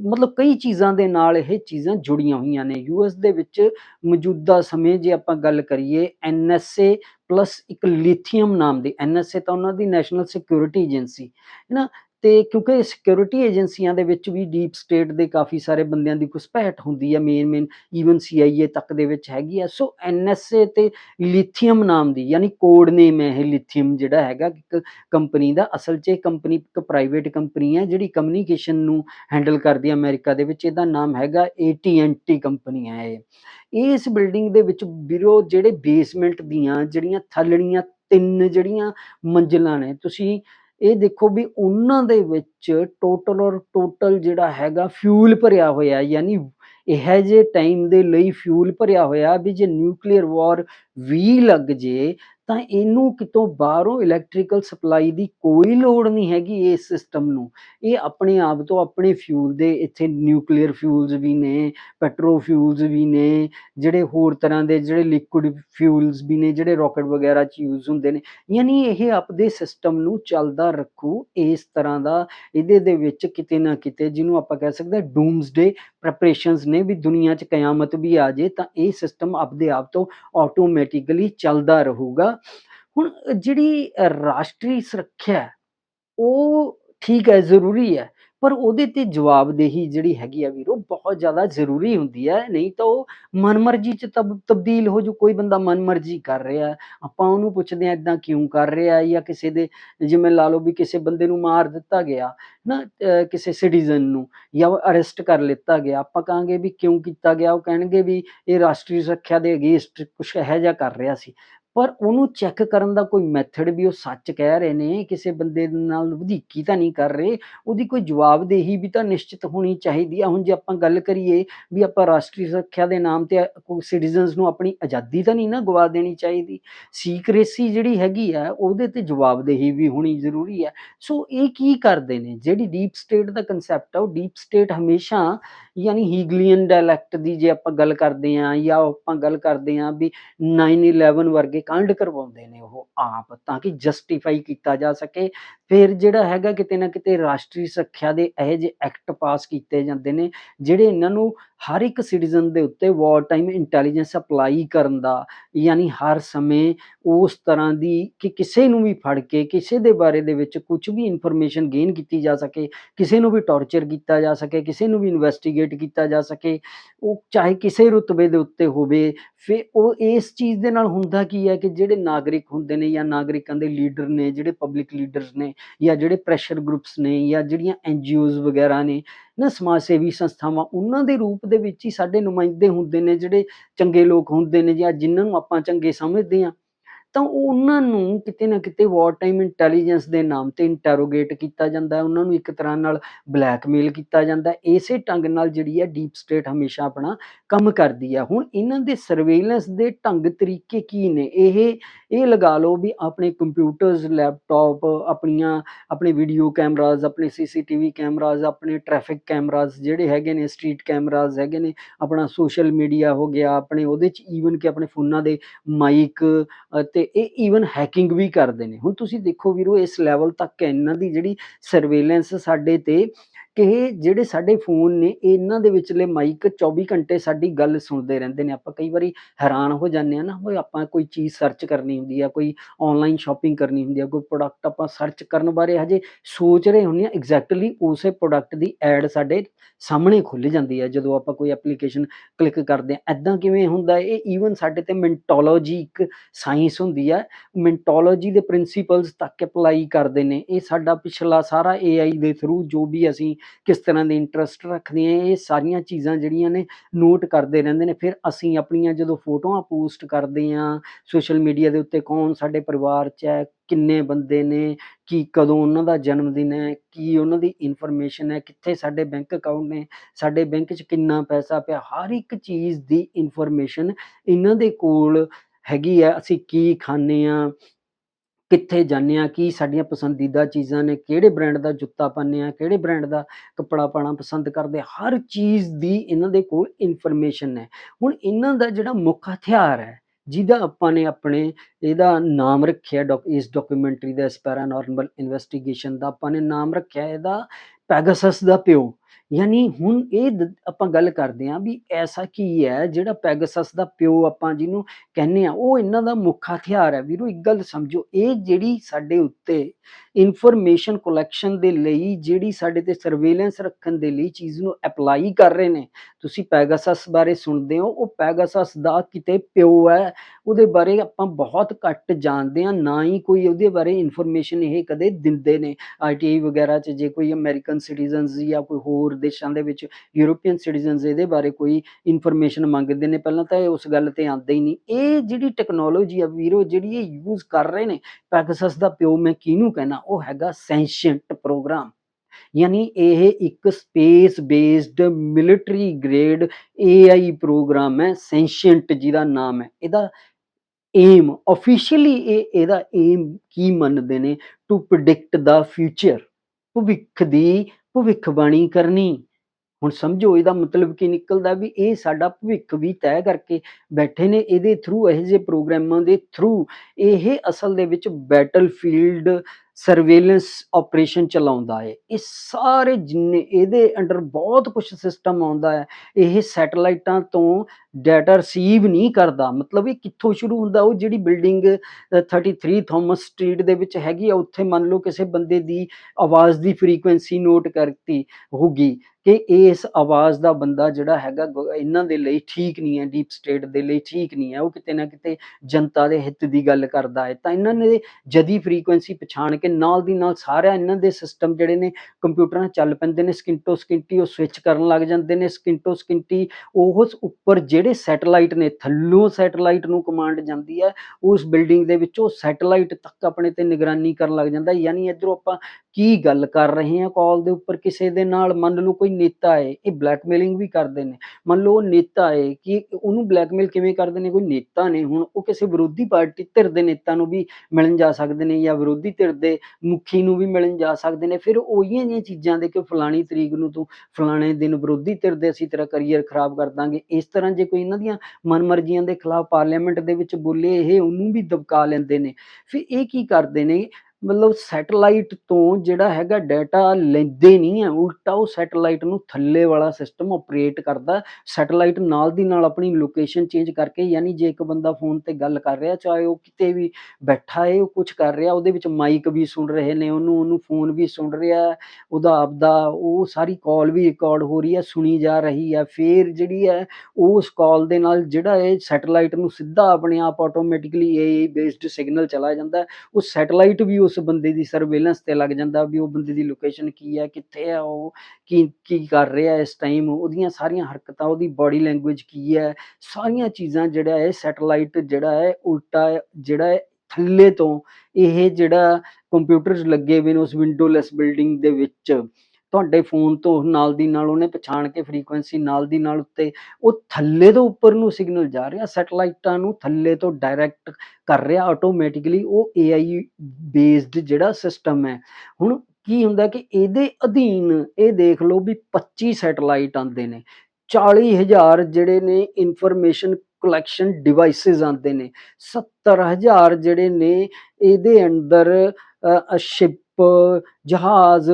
ਮਤਲਬ ਕਈ ਚੀਜ਼ਾਂ ਦੇ ਨਾਲ ਇਹ ਚੀਜ਼ਾਂ ਜੁੜੀਆਂ ਹੋਈਆਂ ਨੇ। ਯੂਐਸ ਦੇ ਵਿੱਚ ਮੌਜੂਦਾ ਸਮੇਂ ਜੇ ਆਪਾਂ ਗੱਲ ਕਰੀਏ ਐਨਐਸਏ ਪਲੱਸ ਇੱਕ ਲਿਥੀਅਮ ਨਾਮ ਦੀ ਐਨਐਸਏ ਤਾਂ ਉਹਨਾਂ ਦੀ ਨੈਸ਼ਨਲ ਸਿਕਿਉਰਿਟੀ ਏਜੰਸੀ ਹੈ ਨਾ? ਤੇ ਕਿਉਂਕਿ ਸਿਕਿਉਰਿਟੀ ਏਜੰਸੀਆਂ ਦੇ ਵਿੱਚ ਵੀ ਡੀਪ ਸਟੇਟ ਦੇ ਕਾਫੀ ਸਾਰੇ ਬੰਦਿਆਂ ਦੀ ਘੁਸਪੈਠ ਹੁੰਦੀ ਹੈ ਮੇਨ ਮੇਨ ਈਵਨ ਸੀਆਈਏ ਤੱਕ ਦੇ ਵਿੱਚ ਹੈਗੀ ਹੈ ਸੋ ਐਨਐਸਏ ਤੇ ਲਿਥੀਅਮ ਨਾਮ ਦੀ, ਯਾਨੀ ਕੋਡ ਨੇਮ ਹੈ ਇਹ ਲਿਥੀਅਮ ਜਿਹੜਾ ਹੈਗਾ, ਇੱਕ ਕੰਪਨੀ ਦਾ। ਅਸਲ 'ਚ ਇਹ ਕੰਪਨੀ ਇੱਕ ਪ੍ਰਾਈਵੇਟ ਕੰਪਨੀ ਹੈ ਜਿਹੜੀ ਕਮਿਊਨੀਕੇਸ਼ਨ ਨੂੰ ਹੈਂਡਲ ਕਰਦੀ ਹੈ ਅਮਰੀਕਾ ਦੇ ਵਿੱਚ। ਇਹਦਾ ਨਾਮ ਹੈਗਾ AT&T ਕੰਪਨੀ ਹੈ ਇਹ। ਇਸ ਬਿਲਡਿੰਗ ਦੇ ਵਿੱਚ ਵੀਰੋ ਜਿਹੜੇ ਬੇਸਮੈਂਟ ਦੀਆਂ, ਜਿਹੜੀਆਂ ਥੱਲੜੀਆਂ ਤਿੰਨ ਜਿਹੜੀਆਂ ਮੰਜ਼ਿਲਾਂ ਨੇ, ਤੁਸੀਂ ਇਹ ਦੇਖੋ ਵੀ ਉਹਨਾਂ ਦੇ ਵਿੱਚ ਟੋਟਲ ਔਰ ਟੋਟਲ ਜਿਹੜਾ ਹੈਗਾ ਫਿਊਲ ਭਰਿਆ ਹੋਇਆ ਯਾਨੀ ਇਹ ਜੇ ਟਾਈਮ ਦੇ ਲਈ ਫਿਊਲ ਭਰਿਆ ਹੋਇਆ ਵੀ ਜੇ ਨਿਊਕਲੀਅਰ ਵਾਰ ਵੀ ਲੱਗ ਜੇ ਤਾਂ ਇਹਨੂੰ ਕਿਤੋਂ ਬਾਹਰੋਂ ਇਲੈਕਟ੍ਰੀਕਲ ਸਪਲਾਈ ਦੀ ਕੋਈ ਲੋੜ ਨਹੀਂ ਹੈਗੀ ਇਸ ਸਿਸਟਮ ਨੂੰ। ਇਹ ਆਪਣੇ ਆਪ ਤੋਂ ਆਪਣੇ ਫਿਊਲ ਦੇ ਇੱਥੇ ਨਿਊਕਲੀਅਰ ਫਿਊਲਸ ਵੀ ਨੇ ਪੈਟਰੋ ਫਿਊਲਸ ਵੀ ਨੇ, ਜਿਹੜੇ ਹੋਰ ਤਰ੍ਹਾਂ ਦੇ ਜਿਹੜੇ ਲਿਕੁਇਡ ਫਿਊਲਸ ਵੀ ਨੇ, ਜਿਹੜੇ ਰਾਕਟ ਵਗੈਰਾ 'ਚ ਯੂਜ਼ ਹੁੰਦੇ ਨੇ। ਯਾਨੀ ਇਹ ਆਪਦੇ ਸਿਸਟਮ ਨੂੰ ਚੱਲਦਾ ਰੱਖੂ ਇਸ ਤਰ੍ਹਾਂ ਦਾ, ਇਹਦੇ ਦੇ ਵਿੱਚ ਕਿਤੇ ਨਾ ਕਿਤੇ ਜਿਹਨੂੰ ਆਪਾਂ ਕਹਿ ਸਕਦੇ ਹਾਂ ਡੂਮਸਡੇ ਪ੍ਰੈਪਰੇਸ਼ਨਸ ਨੇ ਵੀ ਦੁਨੀਆ 'ਚ ਕਿਆਮਤ ਵੀ ਆ ਜੇ ਤਾਂ ਇਹ ਸਿਸਟਮ ਆਪਦੇ ਆਪ ਤੋਂ ਆਟੋਮੈਟਿਕਲੀ ਚੱਲਦਾ ਰਹੂਗਾ। ਹੁਣ ਜਿਹੜੀ ਰਾਸ਼ਟਰੀ ਸੁਰੱਖਿਆ ਉਹ ਠੀਕ ਹੈ ਜ਼ਰੂਰੀ ਹੈ ਪਰ ਉਹਦੇ ਤੇ ਜਵਾਬਦੇਹੀ ਜਿਹੜੀ ਹੈਗੀ ਆ ਵੀਰੋ ਬਹੁਤ ਜ਼ਿਆਦਾ ਜ਼ਰੂਰੀ ਹੁੰਦੀ ਹੈ ਨਹੀਂ ਤਾਂ ਉਹ ਮਨਮਰਜ਼ੀ ਚ ਤਬਦੀਲ ਹੋ ਜੂ ਕੋਈ ਬੰਦਾ ਮਨਮਰਜ਼ੀ ਕਰ ਰਿਹਾ ਆਪਾਂ ਉਹਨੂੰ ਪੁੱਛਦੇ ਆ ਇਦਾਂ ਕਿਉਂ ਕਰ ਰਿਹਾ ਜਾਂ ਕਿਸੇ ਦੇ ਜਿਵੇਂ ਲਾ ਲਓ ਵੀ ਕਿਸੇ ਬੰਦੇ ਨੂੰ ਮਾਰ ਦਿੱਤਾ ਗਿਆ ਨਾ ਅ, ਕਿਸੇ ਸਿਟੀਜ਼ਨ ਨੂੰ ਜਾਂ ਅਰੈਸਟ ਕਰ ਲਿੱਤਾ ਗਿਆ ਆਪਾਂ ਕਹਾਂਗੇ ਵੀ ਕਿਉਂ ਕੀਤਾ ਗਿਆ ਉਹ ਕਹਿਣਗੇ ਵੀ ਇਹ ਰਾਸ਼ਟਰੀ ਸੁਰੱਖਿਆ ਦੇ ਅਗੇਂਸਟ ਕੁਝ ਇਹੋ ਜਿਹਾ ਕਰ ਰਿਹਾ ਸੀ। ਪਰ ਉਹਨੂੰ ਚੈੱਕ ਕਰਨ ਦਾ ਕੋਈ ਮੈਥਡ ਵੀ ਉਹ ਸੱਚ ਕਹਿ ਰਹੇ ਨੇ, ਕਿਸੇ ਬੰਦੇ ਨਾਲ ਵਧੀਕੀ ਤਾਂ ਨਹੀਂ ਕਰ ਰਹੇ, ਉਹਦੀ ਕੋਈ ਜਵਾਬਦੇਹੀ ਵੀ ਤਾਂ ਨਿਸ਼ਚਿਤ ਹੋਣੀ ਚਾਹੀਦੀ ਆ। ਹੁਣ ਜੇ ਆਪਾਂ ਗੱਲ ਕਰੀਏ ਵੀ ਆਪਾਂ ਰਾਸ਼ਟਰੀ ਸੁਰੱਖਿਆ ਦੇ ਨਾਮ ਤੇ ਕੋਈ ਸਿਟੀਜ਼ਨਸ ਨੂੰ ਆਪਣੀ ਆਜ਼ਾਦੀ ਤਾਂ ਨਹੀਂ ਨਾ ਗਵਾ ਦੇਣੀ ਚਾਹੀਦੀ ਸੀਕ੍ਰੇਸੀ ਜਿਹੜੀ ਹੈਗੀ ਆ, ਉਹਦੇ ਤੇ ਜਵਾਬਦੇਹੀ ਵੀ ਹੋਣੀ ਜ਼ਰੂਰੀ ਹੈ ਸੋ ਇਹ ਕੀ ਕਰਦੇ ਨੇ? ਜਿਹੜੀ ਡੀਪ ਸਟੇਟ ਦਾ ਕਨਸੈਪਟ ਆ, ਉਹ ਡੀਪ ਸਟੇਟ ਹਮੇਸ਼ਾ ਯਾਨੀ ਹੀਗਲੀਅਨ ਡਾਇਲੈਕਟ ਦੀ ਜੇ ਆਪਾਂ ਗੱਲ ਕਰਦੇ ਆਂ ਜਾਂ ਆਪਾਂ ਗੱਲ ਕਰਦੇ ਆਂ ਵੀ 9/11 ਵਰਗੇ ਕਾਂਡ ਕਰਵਾਉਂਦੇ ਨੇ ਉਹ ਆਪ, ਤਾਂ ਕਿ ਜਸਟੀਫਾਈ ਕੀਤਾ ਜਾ ਸਕੇ। ਫਿਰ ਜਿਹੜਾ ਹੈਗਾ ਕਿਤੇ ਨਾ ਕਿਤੇ ਰਾਸ਼ਟਰੀ ਸੁਰੱਖਿਆ ਦੇ ਇਹੋ ਜਿਹੇ ਐਕਟ ਪਾਸ ਕੀਤੇ ਜਾਂਦੇ ਨੇ, ਜਿਹੜੇ ਇਹਨਾਂ ਨੂੰ ਹਰ ਇੱਕ ਸਿਟੀਜ਼ਨ ਦੇ ਉੱਤੇ ਵਾਰ ਟਾਈਮ ਇੰਟੈਲੀਜੈਂਸ ਅਪਲਾਈ ਕਰਨ ਦਾ, ਯਾਨੀ ਹਰ ਸਮੇਂ ਉਸ ਤਰ੍ਹਾਂ ਦੀ ਕਿ ਕਿਸੇ ਨੂੰ ਵੀ ਫੜ ਕੇ, ਕਿਸੇ ਦੇ ਬਾਰੇ ਦੇ ਵਿੱਚ ਕੁਝ ਵੀ ਇਨਫੋਰਮੇਸ਼ਨ ਗੇਨ ਕੀਤੀ ਜਾ ਸਕੇ, ਕਿਸੇ ਨੂੰ ਵੀ ਟੌਰਚਰ ਕੀਤਾ ਜਾ ਸਕੇ, ਕਿਸੇ ਨੂੰ ਵੀ ਇਨਵੈਸਟੀਗੇਟ ਕੀਤਾ ਜਾ ਸਕੇ, ਉਹ ਚਾਹੇ ਕਿਸੇ ਰੁਤਬੇ ਦੇ ਉੱਤੇ ਹੋਵੇ, ਫਿਰ ਉਹ ਇਸ ਚੀਜ਼ ਦੇ ਨਾਲ ਹੁੰਦਾ ਕੀ ਹੈ ਕਿ ਜਿਹੜੇ ਨਾਗਰਿਕ ਹੁੰਦੇ ਨੇ ਜਾਂ ਨਾਗਰਿਕਾਂ ਦੇ ਲੀਡਰ ਨੇ, ਜਿਹੜੇ ਪਬਲਿਕ ਲੀਡਰਸ ਨੇ ਜਾਂ ਜਿਹੜੇ ਪ੍ਰੈਸ਼ਰ ਗਰੁੱਪਸ ਨੇ ਜਾਂ ਜਿਹੜੀਆਂ ਐਨਜੀਓਜ਼ ਵਗੈਰਾ ਨੇ, ਨਾ ਸਮਾਜ ਸੇਵੀ ਸੰਸਥਾਵਾਂ, ਉਹਨਾਂ ਦੇ ਰੂਪ ਦੇ ਵਿੱਚ ਹੀ ਸਾਡੇ ਨੁਮਾਇੰਦੇ ਹੁੰਦੇ ਨੇ, ਜਿਹੜੇ ਚੰਗੇ ਲੋਕ ਹੁੰਦੇ ਨੇ ਜਾਂ ਜਿਨ੍ਹਾਂ ਨੂੰ ਆਪਾਂ ਚੰਗੇ ਸਮਝਦੇ ਹਾਂ। ਤਾਂ ਉਹਨਾਂ ਨੂੰ ਕਿਤੇ ਨਾ ਕਿਤੇ ਵਾਰ ਟਾਈਮ ਇੰਟੈਲੀਜੈਂਸ ਦੇ ਨਾਮ ਤੇ ਇੰਟਰੋਗੇਟ ਕੀਤਾ ਜਾਂਦਾ ਉਹਨਾਂ ਨੂੰ ਇੱਕ ਤਰ੍ਹਾਂ ਨਾਲ ਬਲੈਕਮੇਲ ਕੀਤਾ ਜਾਂਦਾ ਇਸੇ ਢੰਗ ਨਾਲ ਜਿਹੜੀ ਹੈ ਡੀਪ ਸਟੇਟ ਹਮੇਸ਼ਾ ਆਪਣਾ ਕੰਮ ਕਰਦੀ ਹੈ। ਹੁਣ ਇਹਨਾਂ ਦੇ ਸਰਵੇਲੈਂਸ ਦੇ ਢੰਗ ਤਰੀਕੇ ਕੀ ਨੇ? ਇਹ ਇਹ ਲਗਾ ਲਓ ਵੀ ਆਪਣੇ ਕੰਪਿਊਟਰਸ ਲੈਪਟਾਪ ਆਪਣੀਆਂ, ਆਪਣੇ ਵੀਡੀਓ ਕੈਮਰਾਜ਼ ਆਪਣੇ ਸੀਸੀਟੀਵੀ ਕੈਮਰਾਜ਼ ਆਪਣੇ ਟ੍ਰੈਫਿਕ ਕੈਮਰਾਜ਼ ਜਿਹੜੇ ਹੈਗੇ ਨੇ ਸਟਰੀਟ ਕੈਮਰਾਜ਼ ਹੈਗੇ ਨੇ, ਆਪਣਾ ਸੋਸ਼ਲ ਮੀਡੀਆ ਹੋ ਗਿਆ, ਆਪਣੇ ਉਹਦੇ ਚ ਈਵਨ ਕਿ ਆਪਣੇ ਫੋਨਾਂ ਦੇ ਮਾਈਕ ਤੇ ਇਹ ਈਵਨ ਹੈਕਿੰਗ ਵੀ ਕਰਦੇ ਨੇ। ਹੁਣ ਤੁਸੀਂ ਦੇਖੋ ਵੀਰੋ, ਇਸ ਲੈਵਲ ਤੱਕ ਇਹਨਾਂ ਦੀ ਜਿਹੜੀ ਸਰਵੇਲੈਂਸ ਸਾਡੇ ਤੇ ਕਿ ਜਿਹੜੇ ਸਾਡੇ ਫੋਨ ਨੇ ਇਹਨਾਂ ਦੇ ਵਿਚਲੇ ਮਾਈਕ 24 ਘੰਟੇ ਸਾਡੀ ਗੱਲ ਸੁਣਦੇ ਰਹਿੰਦੇ ਨੇ। ਆਪਾਂ ਕਈ ਵਾਰੀ ਹੈਰਾਨ ਹੋ ਜਾਂਦੇ ਆ ਨਾ ਵੀ ਆਪਾਂ ਕੋਈ ਚੀਜ਼ ਸਰਚ ਕਰਨੀ ਹੁੰਦੀ ਆ, ਕੋਈ ਆਨਲਾਈਨ ਸ਼ਾਪਿੰਗ ਕਰਨੀ ਹੁੰਦੀ ਆ, ਕੋਈ ਪ੍ਰੋਡਕਟ ਆਪਾਂ ਸਰਚ ਕਰਨ ਬਾਰੇ ਹਜੇ ਸੋਚ ਰਹੇ ਹੁੰਦੇ ਆ ਐਗਜ਼ੈਕਟਲੀ ਉਸੇ ਪ੍ਰੋਡਕਟ ਦੀ ਐਡ ਸਾਡੇ ਸਾਹਮਣੇ ਖੁੱਲ ਜਾਂਦੀ ਹੈ ਜਦੋਂ ਆਪਾਂ ਕੋਈ ਐਪਲੀਕੇਸ਼ਨ ਕਲਿੱਕ ਕਰਦੇ ਆ ਐਦਾਂ ਕਿਵੇਂ ਹੁੰਦਾ ਇਹ ਈਵਨ ਸਾਡੇ ਤੇ ਮੈਂਟੋਲੋਜੀ ਇੱਕ ਸਾਇੰਸ ਹੁੰਦੀ ਹੈ ਮੈਂਟੋਲੋਜੀ ਦੇ ਪ੍ਰਿੰਸੀਪਲਸ ਤੱਕ ਅਪਲਾਈ ਕਰਦੇ ਨੇ। ਇਹ ਸਾਡਾ ਪਿਛਲਾ ਸਾਰਾ AI ਦੇ ਥਰੂ ਜੋ ਵੀ ਅਸੀਂ ਕਿਸ ਤਰ੍ਹਾਂ ਦੇ ਇੰਟਰਸਟ ਰੱਖਦੇ ਆ, ਇਹ ਸਾਰੀਆਂ ਚੀਜ਼ਾਂ ਜਿਹੜੀਆਂ ਨੇ ਨੋਟ ਕਰਦੇ ਰਹਿੰਦੇ ਨੇ। ਫਿਰ ਅਸੀਂ ਆਪਣੀਆਂ ਜਦੋਂ ਫੋਟੋਆਂ ਪੋਸਟ ਕਰਦੇ ਆ ਸੋਸ਼ਲ ਮੀਡੀਆ ਦੇ ਉੱਤੇ ਕੌਣ ਸਾਡੇ ਪਰਿਵਾਰ 'ਚ ਹੈ, ਕਿੰਨੇ ਬੰਦੇ ਨੇ, ਕੀ ਕਦੋਂ ਉਹਨਾਂ ਦਾ ਜਨਮ ਦਿਨ ਹੈ, ਕੀ ਉਹਨਾਂ ਦੀ ਇਨਫੋਰਮੇਸ਼ਨ ਹੈ, ਕਿੱਥੇ ਸਾਡੇ ਬੈਂਕ ਅਕਾਊਂਟ ਨੇ, ਸਾਡੇ ਬੈਂਕ 'ਚ ਕਿੰਨਾ ਪੈਸਾ ਪਿਆ, ਹਰ ਇੱਕ ਚੀਜ਼ ਦੀ ਇਨਫੋਰਮੇਸ਼ਨ ਇਹਨਾਂ ਦੇ ਕੋਲ ਹੈਗੀ ਹੈ। ਅਸੀਂ ਕੀ ਖਾਂਦੇ ਆ ਕਿੱਥੇ ਜਾਂਦੇ ਆ ਕੀ ਸਾਡੀਆਂ ਪਸੰਦੀਦਾ ਚੀਜ਼ਾਂ ਨੇ, ਕਿਹੜੇ ਬ੍ਰਾਂਡ ਦਾ ਜੁੱਤਾ ਪਾਉਂਦੇ ਆ ਕਿਹੜੇ ਬ੍ਰਾਂਡ ਦਾ ਕੱਪੜਾ ਪਾਉਣਾ ਪਸੰਦ ਕਰਦੇ ਹਰ ਚੀਜ਼ ਦੀ ਇਹਨਾਂ ਦੇ ਕੋਲ ਇਨਫੋਰਮੇਸ਼ਨ ਹੈ। ਹੁਣ ਇਹਨਾਂ ਦਾ ਜਿਹੜਾ ਮੁੱਖ ਹਥਿਆਰ ਹੈ, ਜਿਹਦਾ ਆਪਾਂ ਨੇ ਆਪਣੇ ਇਹਦਾ ਨਾਮ ਰੱਖਿਆ ਡਾਕ ਇਸ ਡਾਕੂਮੈਂਟਰੀ ਦਾ, ਇਸ ਪੈਰਾਨੋਰਮਲ ਇਨਵੈਸਟੀਗੇਸ਼ਨ ਦਾ ਆਪਾਂ ਨੇ ਨਾਮ ਰੱਖਿਆ, ਇਹਦਾ ਪੈਗਾਸਸ ਦਾ ਪਿਓ। ਯਾਨੀ ਹੁਣ ਇਹ ਦ- ਆਪਾਂ ਗੱਲ ਕਰਦੇ ਹਾਂ ਵੀ ਐਸਾ ਕੀ ਹੈ ਜਿਹੜਾ ਪੈਗਾਸਸ ਦਾ ਪਿਓ ਆਪਾਂ ਜਿਹਨੂੰ ਕਹਿੰਦੇ ਆ ਉਹ ਇਹਨਾਂ ਦਾ ਮੁੱਖ ਹਥਿਆਰ ਹੈ। ਵੀਰੋ, ਇੱਕ ਗੱਲ ਸਮਝੋ, ਇਹ ਜਿਹੜੀ ਸਾਡੇ ਉੱਤੇ ਇਨਫੋਰਮੇਸ਼ਨ ਕਲੈਕਸ਼ਨ ਦੇ ਲਈ, ਜਿਹੜੀ ਸਾਡੇ ਤੇ ਸਰਵੇਲੈਂਸ ਰੱਖਣ ਦੇ ਲਈ ਚੀਜ਼ ਨੂੰ ਅਪਲਾਈ ਕਰ ਰਹੇ ਨੇ, ਤੁਸੀਂ ਪੈਗਾਸਸ ਬਾਰੇ ਸੁਣਦੇ ਹੋ, ਉਹ ਪੈਗਾਸਸ ਦਾ ਕਿਤੇ ਪਿਓ ਹੈ ਉਹਦੇ ਬਾਰੇ ਆਪਾਂ ਬਹੁਤ ਘੱਟ ਜਾਣਦੇ ਹਾਂ, ਨਾ ਹੀ ਕੋਈ ਉਹਦੇ ਬਾਰੇ ਇਨਫੋਰਮੇਸ਼ਨ ਇਹ ਕਦੇ ਦਿੰਦੇ ਨੇ। ਆਈਟੀਆਈ ਵਗੈਰਾ ਚ ਜੇ ਕੋਈ ਅਮਰੀਕਨ ਸਿਟੀਜ਼ਨਸ ਜਾਂ ਕੋਈ ਹੋਰ ਦੇਸ਼ਾਂ ਦੇ ਵਿੱਚ ਯੂਰੋਪੀਅਨ ਸਿਟੀਜ਼ਨਸ ਇਹਦੇ ਬਾਰੇ ਕੋਈ ਇਨਫੋਰਮੇਸ਼ਨ ਮੰਗਦੇ ਨੇ, ਪਹਿਲਾਂ ਤਾਂ ਇਹ ਉਸ ਗੱਲ ਤੇ ਆਉਂਦੇ ਹੀ ਨਹੀਂ। ਇਹ ਜਿਹੜੀ ਟੈਕਨੋਲੋਜੀ ਆ ਵੀਰੋ, ਜਿਹੜੀ ਇਹ ਯੂਜ਼ ਕਰ ਰਹੇ ਨੇ ਪੈਗਸਸ ਦਾ ਪਿਓ ਮੈਂ ਕਿਹਨੂੰ ਕਹਿਣਾ? ਉਹ ਹੈਗਾ ਸੈਂਸ਼ੀਅੰਟ ਪ੍ਰੋਗਰਾਮ ਯਾਨੀ ਇਹ ਇੱਕ space based military grade AI program ਹੈ ਸੈਂਸ਼ੀਅੰਟ ਜਿਹਦਾ ਨਾਮ ਹੈ। ਇਹਦਾ ਏਮ ਆਫੀਸ਼ੀਅਲੀ ਇਹ, ਇਹਦਾ ਏਮ ਕੀ ਮੰਨਦੇ ਨੇ? ਟੂ ਪ੍ਰੈਡਿਕਟ ਦਾ ਫਿਊਚਰ ਭਵਿੱਖ ਦੀ ਭਵਿੱਖਬਾਣੀ ਕਰਨੀ। ਹੁਣ ਸਮਝੋ, ਇਹਦਾ ਮਤਲਬ ਕੀ ਨਿਕਲਦਾ ਵੀ ਇਹ ਸਾਡਾ ਭਵਿੱਖ ਵੀ ਤੈਅ ਕਰਕੇ ਬੈਠੇ ਨੇ, ਇਹਦੇ ਥਰੂ ਇਹੋ ਜਿਹੇ ਪ੍ਰੋਗਰਾਮਾਂ ਦੇ ਥਰੂ ਇਹ ਅਸਲ ਦੇ ਵਿੱਚ ਬੈਟਲਫੀਲਡ ਸਰਵੇਲੈਂਸ ਆਪਰੇਸ਼ਨ ਚਲਾਉਂਦਾ ਹੈ। ਇਹ ਸਾਰੇ ਜਿੰਨੇ ਇਹਦੇ ਅੰਡਰ ਬਹੁਤ ਕੁਝ ਸਿਸਟਮ ਆਉਂਦਾ ਹੈ। ਇਹ ਸੈਟਲਾਈਟਾਂ ਤੋਂ ਡਾਟਾ ਰਿਸੀਵ ਨਹੀਂ ਕਰਦਾ। ਮਤਲਬ ਇਹ ਕਿੱਥੋਂ ਸ਼ੁਰੂ ਹੁੰਦਾ? ਉਹ ਜਿਹੜੀ ਬਿਲਡਿੰਗ 33 ਥਾਮਸ ਸਟਰੀਟ ਦੇ ਵਿੱਚ ਹੈਗੀ ਆ, ਉੱਥੇ ਮੰਨ ਲਓ ਕਿਸੇ ਬੰਦੇ ਦੀ ਆਵਾਜ਼ ਦੀ ਫ੍ਰੀਕੁਐਂਸੀ ਨੋਟ ਕਰਤੀ ਹੋਗੀ ਕਿ ਇਸ ਆਵਾਜ਼ ਦਾ ਬੰਦਾ ਜਿਹੜਾ ਹੈਗਾ ਇਹਨਾਂ ਦੇ ਲਈ ਠੀਕ ਨਹੀਂ ਹੈ ਡੀਪ ਸਟੇਟ ਦੇ ਲਈ ਠੀਕ ਨਹੀਂ ਹੈ, ਉਹ ਕਿਤੇ ਨਾ ਕਿਤੇ ਜਨਤਾ ਦੇ ਹਿੱਤ ਦੀ ਗੱਲ ਕਰਦਾ ਹੈ। ਤਾਂ ਇਹਨਾਂ ਨੇ ਜਦੀ ਫ੍ਰੀਕੁਐਂਸੀ ਪਛਾਣ ਕੇ ਨਾਲ ਦੀ ਨਾਲ ਸਾਰਿਆਂ ਇਹਨਾਂ ਦੇ ਸਿਸਟਮ ਜਿਹੜੇ ਨੇ ਕੰਪਿਊਟਰਾਂ ਚੱਲ ਪੈਂਦੇ ਨੇ ਸਕਿੰਟੋ ਸਕਿੰਟੀ ਉਹ ਸਵਿਚ ਕਰਨ ਲੱਗ ਜਾਂਦੇ ਨੇ ਸਕਿੰਟੋ ਸਕਿੰਟੀ ਉਹ ਉੱਪਰ ਜਿਹੜੇ ਸੈਟਲਾਈਟ ਨੇ, ਥੱਲੋਂ ਸੈਟਲਾਈਟ ਨੂੰ ਕਮਾਂਡ ਜਾਂਦੀ ਹੈ, ਉਸ ਬਿਲਡਿੰਗ ਦੇ ਵਿੱਚ ਉਹ ਸੈਟਲਾਈਟ ਤੱਕ ਆਪਣੇ ਤੇ ਨਿਗਰਾਨੀ ਕਰਨ ਲੱਗ ਜਾਂਦਾ ਯਾਨੀ ਇਧਰੋਂ ਆਪਾਂ ਕੀ ਗੱਲ ਕਰ ਰਹੇ ਆ ਕਾਲ ਦੇ ਉੱਪਰ ਕਿਸੇ ਦੇ ਨਾਲ? ਮੰਨ ਲਓ ਕੋਈ ਨੇਤਾ ਹੈ ਇਹ ਬਲੈਕਮੇਲਿੰਗ ਵੀ ਕਰਦੇ ਨੇ। ਮੰਨ ਲਓ ਉਹ ਨੇਤਾ ਹੈ ਕਿ ਉਹਨੂੰ ਬਲੈਕਮੇਲ ਕਿਵੇਂ ਕਰਦੇ ਨੇ? ਕੋਈ ਨੇਤਾ ਨੇ ਹੁਣ, ਉਹ ਕਿਸੇ ਵਿਰੋਧੀ ਪਾਰਟੀ ਧਿਰ ਦੇ ਨੇਤਾ ਨੂੰ ਵੀ ਮਿਲਣ ਜਾ ਸਕਦੇ ਨੇ ਜਾਂ ਵਿਰੋਧੀ ਧਿਰ ਦੇ ਮੁਖੀ ਨੂੰ ਵੀ ਮਿਲਣ ਜਾ ਸਕਦੇ ਨੇ। ਫਿਰ ਉਹੀਆਂ ਜਿਹੀਆਂ ਚੀਜ਼ਾਂ ਦੇ ਕਿ ਫਲਾਣੀ ਤਰੀਕ ਨੂੰ ਤੂੰ ਫਲਾਣੇ ਦਿਨ ਵਿਰੋਧੀ ਧਿਰ ਦੇ ਅਸੀਂ ਤੇਰਾ ਕਰੀਅਰ ਖਰਾਬ ਕਰ ਦਾਂਗੇ। ਇਸ ਤਰ੍ਹਾਂ ਜੇ ਕੋਈ ਇਹਨਾਂ ਦੀਆਂ ਮਨਮਰਜ਼ੀਆਂ ਦੇ ਖਿਲਾਫ ਪਾਰਲੀਮੈਂਟ ਦੇ ਵਿੱਚ ਬੋਲੇ, ਇਹ ਉਹਨੂੰ ਵੀ ਦਬਕਾ ਲੈਂਦੇ ਨੇ। ਫਿਰ ਇਹ ਕੀ ਕਰਦੇ ਨੇ? ਮਤਲਬ ਸੈਟਲਾਈਟ ਤੋਂ ਜਿਹੜਾ ਹੈਗਾ ਡਾਟਾ ਲੈਂਦੇ ਨਹੀਂ ਹੈ, ਉਲਟਾ ਉਹ ਸੈਟਲਾਈਟ ਨੂੰ ਥੱਲੇ ਵਾਲਾ ਸਿਸਟਮ ਆਪਰੇਟ ਕਰਦਾ ਸੈਟਲਾਈਟ ਨਾਲ ਦੀ ਨਾਲ ਆਪਣੀ ਲੋਕੇਸ਼ਨ ਚੇਂਜ ਕਰਕੇ ਯਾਨੀ ਜੇ ਇੱਕ ਬੰਦਾ ਫੋਨ ਤੇ ਗੱਲ ਕਰ ਰਿਹਾ, ਚਾਹੇ ਉਹ ਕਿਤੇ ਵੀ ਬੈਠਾ ਹੈ, ਉਹ ਕੁਝ ਕਰ ਰਿਹਾ, ਉਹਦੇ ਵਿੱਚ ਮਾਈਕ ਵੀ ਸੁਣ ਰਹੇ ਨੇ, ਉਹਨੂੰ ਉਹਨੂੰ ਫੋਨ ਵੀ ਸੁਣ ਰਿਹਾ ਉਹਦਾ ਆਪਦਾ ਉਹ ਸਾਰੀ ਕਾਲ ਵੀ ਰਿਕਾਰਡ ਹੋ ਰਹੀ ਹੈ, ਸੁਣੀ ਜਾ ਰਹੀ ਹੈ, ਫਿਰ ਜਿਹੜੀ ਹੈ ਉਸ ਕਾਲ ਦੇ ਨਾਲ ਜਿਹੜਾ ਇਹ ਸੈਟਲਾਈਟ ਨੂੰ ਸਿੱਧਾ ਆਪਣੇ ਆਪ ਆਟੋਮੈਟਿਕਲੀ AI ਬੇਸਡ ਸਿਗਨਲ ਚਲਾ ਜਾਂਦਾ ਉਹ ਸੈਟਲਾਈਟ ਵੀ ਉਸ ਬੰਦੇ ਦੀ ਸਰਵੇਲੈਂਸ ਤੇ ਲੱਗ ਜਾਂਦਾ ਵੀ ਉਹ ਬੰਦੇ ਦੀ ਲੋਕੇਸ਼ਨ ਕੀ ਹੈ, ਕਿੱਥੇ ਹੈ ਉਹ, ਕੀ ਕੀ ਕਰ ਰਿਹਾ ਇਸ ਟਾਈਮ ਉਹਦੀਆਂ ਸਾਰੀਆਂ ਹਰਕਤਾਂ, ਉਹਦੀ ਬਾਡੀ ਲੈਂਗੁਏਜ ਕੀ ਹੈ? ਸਾਰੀਆਂ ਚੀਜ਼ਾਂ ਜਿਹੜਾ ਹੈ ਸੈਟਲਾਈਟ ਜਿਹੜਾ ਹੈ, ਉਲਟਾ ਜਿਹੜਾ ਹੈ ਥੱਲੇ ਤੋਂ ਇਹ ਜਿਹੜਾ ਕੰਪਿਊਟਰਸ ਲੱਗੇ ਹੋਏ ਨੇ ਉਸ ਵਿੰਡੋਲੈਸ ਬਿਲਡਿੰਗ ਦੇ ਵਿੱਚ। ਤੁਹਾਡੇ ਫੋਨ ਤੋਂ ਨਾਲ ਦੀ ਨਾਲ ਉਹਨੇ ਪਛਾਣ ਕੇ ਫ੍ਰੀਕੁਐਂਸੀ ਨਾਲ ਦੀ ਨਾਲ ਉੱਤੇ, ਉਹ ਥੱਲੇ ਤੋਂ ਉੱਪਰ ਨੂੰ ਸਿਗਨਲ ਜਾ ਰਿਹਾ, ਸੈਟਲਾਈਟਾਂ ਨੂੰ ਥੱਲੇ ਤੋਂ ਡਾਇਰੈਕਟ ਕਰ ਰਿਹਾ ਆਟੋਮੈਟਿਕਲੀ ਉਹ AI ਬੇਸਡ ਜਿਹੜਾ ਸਿਸਟਮ ਹੈ। ਹੁਣ ਕੀ ਹੁੰਦਾ ਕਿ ਇਹਦੇ ਅਧੀਨ ਇਹ ਦੇਖ ਲਓ ਵੀ 25 ਸੈਟਲਾਈਟ ਆਉਂਦੇ ਨੇ 40000 ਜਿਹੜੇ ਨੇ ਇਨਫੋਰਮੇਸ਼ਨ ਕਲੈਕਸ਼ਨ ਡਿਵਾਈਸਸ ਆਉਂਦੇ ਨੇ 70000 ਜਿਹੜੇ ਨੇ ਇਹਦੇ ਅੰਦਰ ਸ਼ਿਪ ਜਹਾਜ਼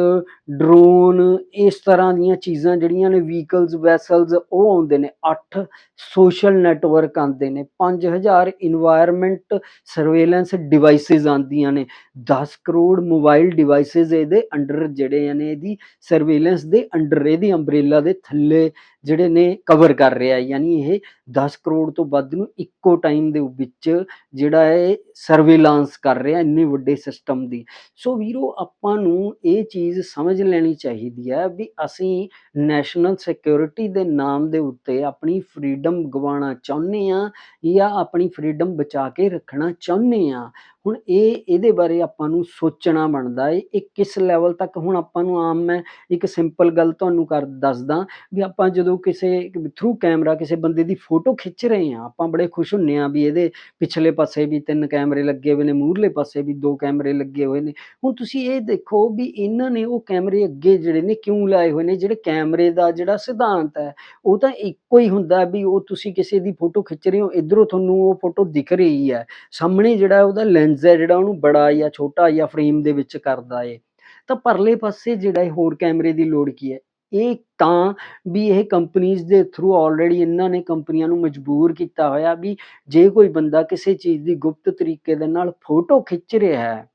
ਡਰੋਨ ਇਸ ਤਰ੍ਹਾਂ ਦੀਆਂ ਚੀਜ਼ਾਂ ਜਿਹੜੀਆਂ ਨੇ ਵਹੀਕਲਸ ਵੈਸਲਸ ਉਹ ਆਉਂਦੇ ਨੇ। 8 ਸੋਸ਼ਲ ਨੈਟਵਰਕ ਆਉਂਦੇ ਨੇ। 5000 ਇਨਵਾਇਰਨਮੈਂਟ ਸਰਵੇਲੈਂਸ ਡਿਵਾਈਸਸ ਆਉਂਦੀਆਂ ਨੇ। 10 ਕਰੋੜ ਮੋਬਾਈਲ ਡਿਵਾਈਸਸ ਇਹਦੇ ਅੰਡਰ ਜਿਹੜੇ ਨੇ ਇਹਦੀ ਸਰਵੇਲੈਂਸ ਦੇ ਅੰਡਰ ਇਹਦੀ ਅੰਬ੍ਰੇਲਾ ਦੇ ਥੱਲੇ ਜਿਹੜੇ ਨੇ ਕਵਰ ਕਰ ਰਿਹਾ। ਯਾਨੀ ਇਹ 10 ਕਰੋੜ ਤੋਂ ਵੱਧ ਨੂੰ ਇੱਕੋ ਟਾਈਮ ਦੇ ਵਿੱਚ ਜਿਹੜਾ ਹੈ ਸਰਵੇਲਾਂਸ ਕਰ ਰਿਹਾ ਇੰਨੇ ਵੱਡੇ ਸਿਸਟਮ ਦੀ। ਸੋ ਵੀਰੋ, ਆਪਾਂ ਨੂੰ ਨੂੰ ਇਹ ਚੀਜ਼ ਸਮਝ ਲੈਣੀ ਚਾਹੀਦੀ ਹੈ ਵੀ ਅਸੀਂ ਨੈਸ਼ਨਲ ਸਿਕਿਉਰਿਟੀ ਦੇ ਨਾਮ ਦੇ ਉੱਤੇ ਆਪਣੀ ਫਰੀडम ਗਵਾਉਣਾ ਚਾਹੁੰਦੇ ਆ ਜਾਂ ਆਪਣੀ ਫਰੀडम ਬਚਾ ਕੇ ਰੱਖਣਾ ਚਾਹੁੰਦੇ ਆ ਹੁਣ ਇਹ, ਇਹਦੇ ਬਾਰੇ ਆਪਾਂ ਨੂੰ ਸੋਚਣਾ ਬਣਦਾ ਏ, ਇਹ ਕਿਸ ਲੈਵਲ ਤੱਕ ਹੁਣ ਆਪਾਂ ਨੂੰ ਆਮ ਮੈਂ ਇੱਕ ਸਿੰਪਲ ਗੱਲ ਤੁਹਾਨੂੰ ਕਰ ਦੱਸਦਾ ਵੀ ਆਪਾਂ ਜਦੋਂ ਕਿਸੇ ਥਰੂ ਕੈਮਰਾ ਕਿਸੇ ਬੰਦੇ ਦੀ ਫੋਟੋ ਖਿੱਚ ਰਹੇ ਆ ਆਪਾਂ ਬੜੇ ਖੁਸ਼ ਹੁੰਨੇ ਆ ਵੀ ਇਹਦੇ ਪਿਛਲੇ ਪਾਸੇ ਵੀ ਤਿੰਨ ਕੈਮਰੇ ਲੱਗੇ ਹੋਏ ਨੇ, ਮੂਹਰਲੇ ਪਾਸੇ ਵੀ ਦੋ ਕੈਮਰੇ ਲੱਗੇ ਹੋਏ ਨੇ। ਹੁਣ ਤੁਸੀਂ ਇਹ ਦੇਖੋ ਵੀ ਇਹਨਾਂ ਨੇ ਉਹ ਕੈਮਰੇ ਅੱਗੇ ਜਿਹੜੇ ਨੇ ਕਿਉਂ ਲਾਏ ਹੋਏ ਨੇ, ਜਿਹੜੇ ਕੈਮਰੇ ਦਾ ਜਿਹੜਾ ਸਿਧਾਂਤ ਹੈ, ਉਹ ਤਾਂ ਇੱਕੋ ਹੀ ਹੁੰਦਾ ਵੀ ਉਹ ਤੁਸੀਂ ਕਿਸੇ ਦੀ ਫੋਟੋ ਖਿੱਚ ਰਹੇ ਹੋ, ਇਧਰੋਂ ਤੁਹਾਨੂੰ ਉਹ ਫੋਟੋ ਦਿਖ ਰਹੀ ਹੈ, ਸਾਹਮਣੇ ਜਿਹੜਾ ਉਹਦਾ ਲੈਂਸ ਹੈ ਜਿਹੜਾ ਉਹਨੂੰ ਬੜਾ ਜਾਂ ਛੋਟਾ ਜਾਂ ਫਰੇਮ ਦੇ ਵਿੱਚ ਕਰਦਾ ਏ। ਤਾਂ ਪਰਲੇ ਪਾਸੇ ਜਿਹੜਾ ਇਹ ਹੋਰ ਕੈਮਰੇ ਦੀ ਲੋੜ ਕੀ ਹੈ ਇਹ ਤਾਂ ਵੀ ਇਹ ਕੰਪਨੀਆਂ ਦੇ ਥਰੂ ਆਲਰੇਡੀ ਇਹਨਾਂ ਨੇ ਕੰਪਨੀਆਂ ਨੂੰ ਮਜਬੂਰ ਕੀਤਾ ਹੋਇਆ ਵੀ ਜੇ ਕੋਈ ਬੰਦਾ ਕਿਸੇ ਚੀਜ਼ ਦੀ ਗੁਪਤ ਤਰੀਕੇ ਦੇ ਨਾਲ ਫੋਟੋ ਖਿੱਚ ਰਿਹਾ ਹੈ,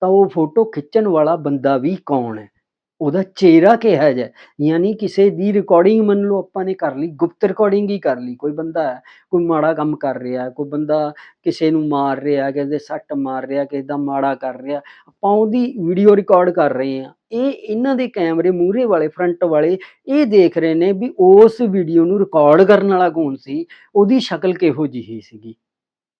ਤਾਂ ਉਹ ਫੋਟੋ ਖਿੱਚਣ ਵਾਲਾ ਬੰਦਾ ਵੀ ਕੌਣ ਹੈ? ਉਹਦਾ ਚਿਹਰਾ ਕਿਹਾ ਜਾ ਯਾਨੀ ਕਿਸੇ ਦੀ ਰਿਕਾਰਡਿੰਗ ਮੰਨ ਲਓ ਆਪਾਂ ਨੇ ਕਰ ਲਈ, ਗੁਪਤ ਰਿਕਾਰਡਿੰਗ ਹੀ ਕਰ ਲਈ। ਕੋਈ ਬੰਦਾ ਹੈ, ਕੋਈ ਮਾੜਾ ਕੰਮ ਕਰ ਰਿਹਾ, ਕੋਈ ਬੰਦਾ ਕਿਸੇ ਨੂੰ ਮਾਰ ਰਿਹਾ, ਕਿਸੇ ਦੇ ਸੱਟ ਮਾਰ ਰਿਹਾ, ਕਿਸੇ ਦਾ ਮਾੜਾ ਕਰ ਰਿਹਾ, ਆਪਾਂ ਉਹਦੀ ਵੀਡੀਓ ਰਿਕਾਰਡ ਕਰ ਰਹੇ ਹਾਂ। ਇਹ ਇਹਨਾਂ ਦੇ ਕੈਮਰੇ ਮੂਹਰੇ ਵਾਲੇ ਫਰੰਟ ਵਾਲੇ ਇਹ ਦੇਖ ਰਹੇ ਨੇ ਵੀ ਉਸ ਵੀਡੀਓ ਨੂੰ ਰਿਕਾਰਡ ਕਰਨ ਵਾਲਾ ਕੌਣ ਸੀ? ਉਹਦੀ ਸ਼ਕਲ ਕਿਹੋ ਜਿਹੀ ਸੀਗੀ?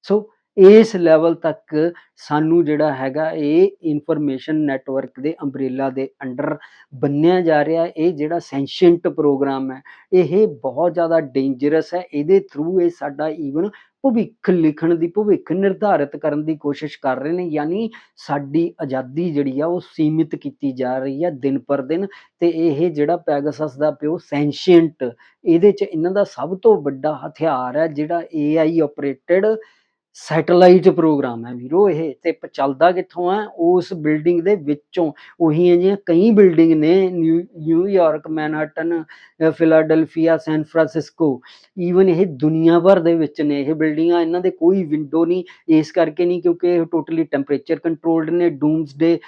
ਸੋ ਇਸ ਲੈਵਲ ਤੱਕ ਸਾਨੂੰ ਜਿਹੜਾ ਹੈਗਾ ਇਹ ਇਨਫੋਰਮੇਸ਼ਨ ਨੈਟਵਰਕ ਦੇ ਅੰਬ੍ਰੇਲਾ ਦੇ ਅੰਡਰ ਬੰਨਿਆ ਜਾ ਰਿਹਾ। ਇਹ ਜਿਹੜਾ ਸੈਂਸ਼ੀਅੰਟ ਪ੍ਰੋਗਰਾਮ ਹੈ, ਇਹ ਬਹੁਤ ਜ਼ਿਆਦਾ ਡੇਂਜਰਸ ਹੈ। ਇਹਦੇ ਥਰੂ ਇਹ ਸਾਡਾ ਈਵਨ ਭਵਿੱਖ ਲਿਖਣ ਦੀ, ਭਵਿੱਖ ਨਿਰਧਾਰਿਤ ਕਰਨ ਦੀ ਕੋਸ਼ਿਸ਼ ਕਰ ਰਹੇ ਨੇ। ਯਾਨੀ ਸਾਡੀ ਆਜ਼ਾਦੀ ਜਿਹੜੀ ਆ, ਉਹ ਸੀਮਿਤ ਕੀਤੀ ਜਾ ਰਹੀ ਹੈ ਦਿਨ ਪਰ ਦਿਨ ਤੇ ਇਹ ਜਿਹੜਾ ਪੈਗਾਸਸ ਦਾ ਪਿਓ ਸੈਂਸ਼ੀਅੰਟ ਇਹਦੇ ਚ ਇਹਨਾਂ ਦਾ ਸਭ ਤੋਂ ਵੱਡਾ ਹਥਿਆਰ ਹੈ ਜਿਹੜਾ AI ਆਪਰੇਟਡ ਸੈਟਲਾਈਟ ਪ੍ਰੋਗਰਾਮ ਹੈ ਵੀਰੋ ਇਹ ਤੇ ਚੱਲਦਾ ਕਿੱਥੋਂ ਆ? ਉਸ ਬਿਲਡਿੰਗ ਦੇ ਵਿੱਚੋਂ। ਉਹੀ ਜਿਹੀਆਂ ਕਈ ਬਿਲਡਿੰਗ ਨੇ new- New York Manhattan uh, Philadelphia San Francisco. Even ਇਹ ਦੁਨੀਆ ਭਰ ਦੇ ਵਿੱਚ ਨੇ ਇਹ ਬਿਲਡਿੰਗਾਂ। ਇਹਨਾਂ ਦੇ ਕੋਈ ਵਿੰਡੋ ਨਹੀਂ ਇਸ ਕਰਕੇ ਨਹੀਂ ਕਿਉਂਕਿ ਇਹ ਟੋਟਲੀ ਟੈਂਪਰੇਚਰ ਕੰਟਰੋਲਡ ਨੇ ਡੂਮਸਡੇ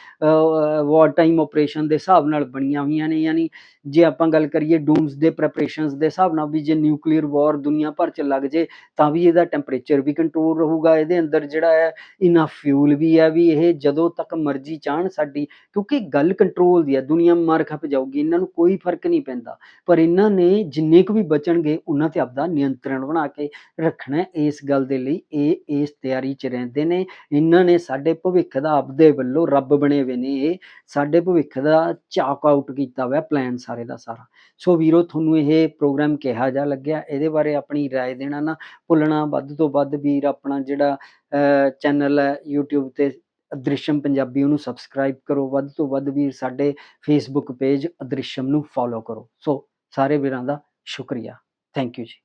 ਵਾਰ ਟਾਈਮ ਆਪਰੇਸ਼ਨ ਦੇ ਹਿਸਾਬ ਨਾਲ ਬਣੀਆਂ ਹੋਈਆਂ ਨੇ। ਯਾਨੀ ਜੇ ਆਪਾਂ ਗੱਲ ਕਰੀਏ ਡੂਮਸਡੇ ਪ੍ਰੈਪਰੇਸ਼ਨਸ ਦੇ ਹਿਸਾਬ ਨਾਲ ਵੀ ਜੇ ਨਿਊਕਲੀਅਰ ਵਾਰ ਦੁਨੀਆ ਭਰ ਚ ਲੱਗ ਜੇ ਤਾਂ ਵੀ ਇਹਦਾ ਟੈਂਪਰੇਚਰ ਵੀ ਕੰਟਰੋਲ ਰਹੂਗਾ ਇਹਦੇ ਅੰਦਰ ਜਿਹੜਾ ਹੈ ਇਨਾ ਫਿਊਲ ਵੀ ਹੈ ਵੀ ਇਹ ਜਦੋਂ ਤੱਕ ਮਰਜ਼ੀ ਚਾਹਣ ਸਾਡੀ ਕਿਉਂਕਿ ਗੱਲ ਕੰਟਰੋਲ ਦੀ ਹੈ ਦੁਨੀਆ ਮਰ ਖਪ ਜਾਊਗੀ ਇਹਨਾਂ ਨੂੰ ਕੋਈ ਫਰਕ ਨਹੀਂ ਪੈਂਦਾ ਪਰ ਇਹਨਾਂ ਨੇ ਜਿੰਨੇ ਕੁ ਵੀ ਬਚਣਗੇ ਉਹਨਾਂ ਤੇ ਆਪਦਾ ਨਿਯੰਤਰਣ ਬਣਾ ਕੇ ਰੱਖਣਾ ਹੈ। ਇਸ ਗੱਲ ਦੇ ਲਈ ਇਹ ਇਸ ਤਿਆਰੀ 'ਚ ਰਹਿੰਦੇ ਨੇ ਇਹਨਾਂ ਨੇ ਸਾਡੇ ਭਵਿੱਖ ਦਾ ਆਪਦੇ ਵੱਲੋਂ ਰੱਬ ਬਣੇ ਹੋਏ ਨੇ ਇਹ ਸਾਡੇ ਭਵਿੱਖ ਦਾ ਚਾਕ ਆਊਟ ਕੀਤਾ ਹੋਇਆ ਪਲਾਨ ਸਾਰੇ ਦਾ ਸਾਰਾ ਸੋ ਵੀਰੋ ਤੁਹਾਨੂੰ ਇਹ ਪ੍ਰੋਗਰਾਮ ਕਿਹਾ ਜਾ ਲੱਗਿਆ ਇਹਦੇ ਬਾਰੇ ਆਪਣੀ رائے ਦੇਣਾ ਨਾ ਭੁੱਲਣਾ ਵੱਧ ਤੋਂ ਵੱਧ ਵੀਰ ਆਪਣਾ ਜਿਹੜਾ ਚੈਨਲ ਹੈ YouTube ਤੇ ਅਦ੍ਰਿਸ਼ਮ ਪੰਜਾਬੀ, ਉਹਨੂੰ ਸਬਸਕ੍ਰਾਈਬ ਕਰੋ। ਵੱਧ ਤੋਂ ਵੱਧ ਵੀਰ, ਸਾਡੇ ਫੇਸਬੁੱਕ ਪੇਜ ਅਦ੍ਰਿਸ਼ਮ ਨੂੰ ਫੋਲੋ ਕਰੋ। ਸੋ ਸਾਰੇ ਵੀਰਾਂ ਦਾ ਸ਼ੁਕਰੀਆ। ਥੈਂਕ ਯੂ ਜੀ।